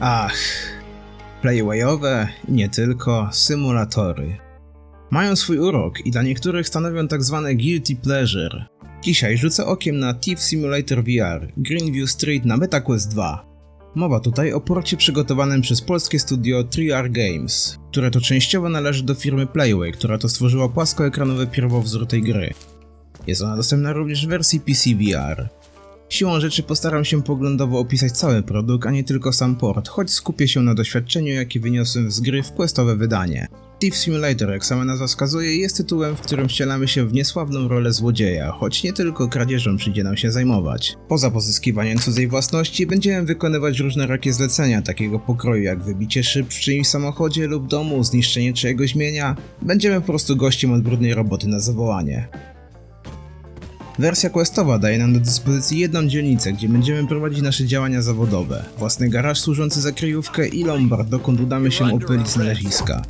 Ach, playwayowe i nie tylko symulatory. Mają swój urok i dla niektórych stanowią tak zwane guilty pleasure. Dzisiaj rzucę okiem na Thief Simulator VR Greenview Street na MetaQuest 2. Mowa tutaj o porcie przygotowanym przez polskie studio 3R Games, które to częściowo należy do firmy Playway, która to stworzyła płaskoekranowy pierwowzór tej gry. Jest ona dostępna również w wersji PC VR. Siłą rzeczy postaram się poglądowo opisać cały produkt, a nie tylko sam port, choć skupię się na doświadczeniu, jakie wyniosłem z gry w questowe wydanie. Thief Simulator, jak sama nazwa wskazuje, jest tytułem, w którym wcielamy się w niesławną rolę złodzieja, choć nie tylko kradzieżą przyjdzie nam się zajmować. Poza pozyskiwaniem cudzej własności, będziemy wykonywać różnorakie zlecenia takiego pokroju jak wybicie szyb w czyimś samochodzie lub domu, zniszczenie czyjegoś mienia. Będziemy po prostu gościem od brudnej roboty na zawołanie. Wersja questowa daje nam do dyspozycji jedną dzielnicę, gdzie będziemy prowadzić nasze działania zawodowe, własny garaż służący za kryjówkę i lombard, dokąd udamy się opylić znaleziska.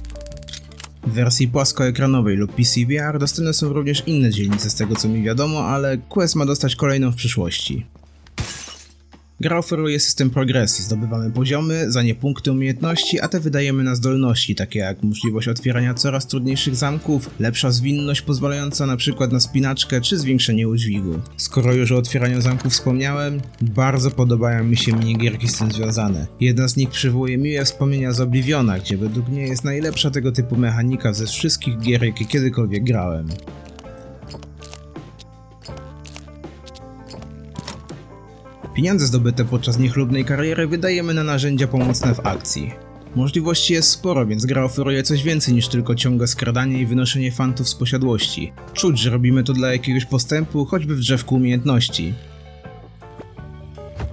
W wersji płaskoekranowej lub PC VR dostępne są również inne dzielnice z tego co mi wiadomo, ale Quest ma dostać kolejną w przyszłości. Gra oferuje system progresji, zdobywamy poziomy, za nie punkty umiejętności, a te wydajemy na zdolności, takie jak możliwość otwierania coraz trudniejszych zamków, lepsza zwinność pozwalająca na przykład na spinaczkę czy zwiększenie udźwigu. Skoro już o otwieraniu zamków wspomniałem, bardzo podobają mi się minigierki z tym związane. Jedna z nich przywołuje miłe wspomnienia z Obliviona, gdzie według mnie jest najlepsza tego typu mechanika ze wszystkich gier, jakie kiedykolwiek grałem. Pieniądze zdobyte podczas niechlubnej kariery wydajemy na narzędzia pomocne w akcji. Możliwości jest sporo, więc gra oferuje coś więcej niż tylko ciągłe skradanie i wynoszenie fantów z posiadłości. Czuć, że robimy to dla jakiegoś postępu, choćby w drzewku umiejętności.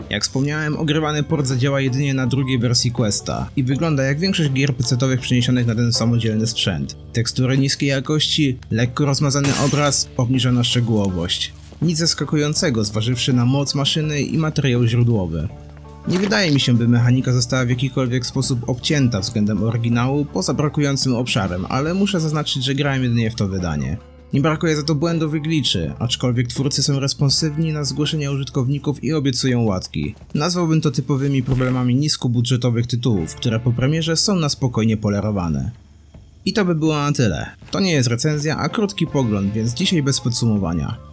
Jak wspomniałem, ogrywany port zadziała jedynie na drugiej wersji Questa i wygląda jak większość gier PC-owych przeniesionych na ten samodzielny sprzęt. Tekstury niskiej jakości, lekko rozmazany obraz, obniżona szczegółowość. Nic zaskakującego, zważywszy na moc maszyny i materiał źródłowy. Nie wydaje mi się, by mechanika została w jakikolwiek sposób obcięta względem oryginału, poza brakującym obszarem, ale muszę zaznaczyć, że grałem jedynie w to wydanie. Nie brakuje za to błędów i gliczy, aczkolwiek twórcy są responsywni na zgłoszenia użytkowników i obiecują łatki. Nazwałbym to typowymi problemami niskobudżetowych tytułów, które po premierze są na spokojnie polerowane. I to by było na tyle. To nie jest recenzja, a krótki pogląd, więc dzisiaj bez podsumowania.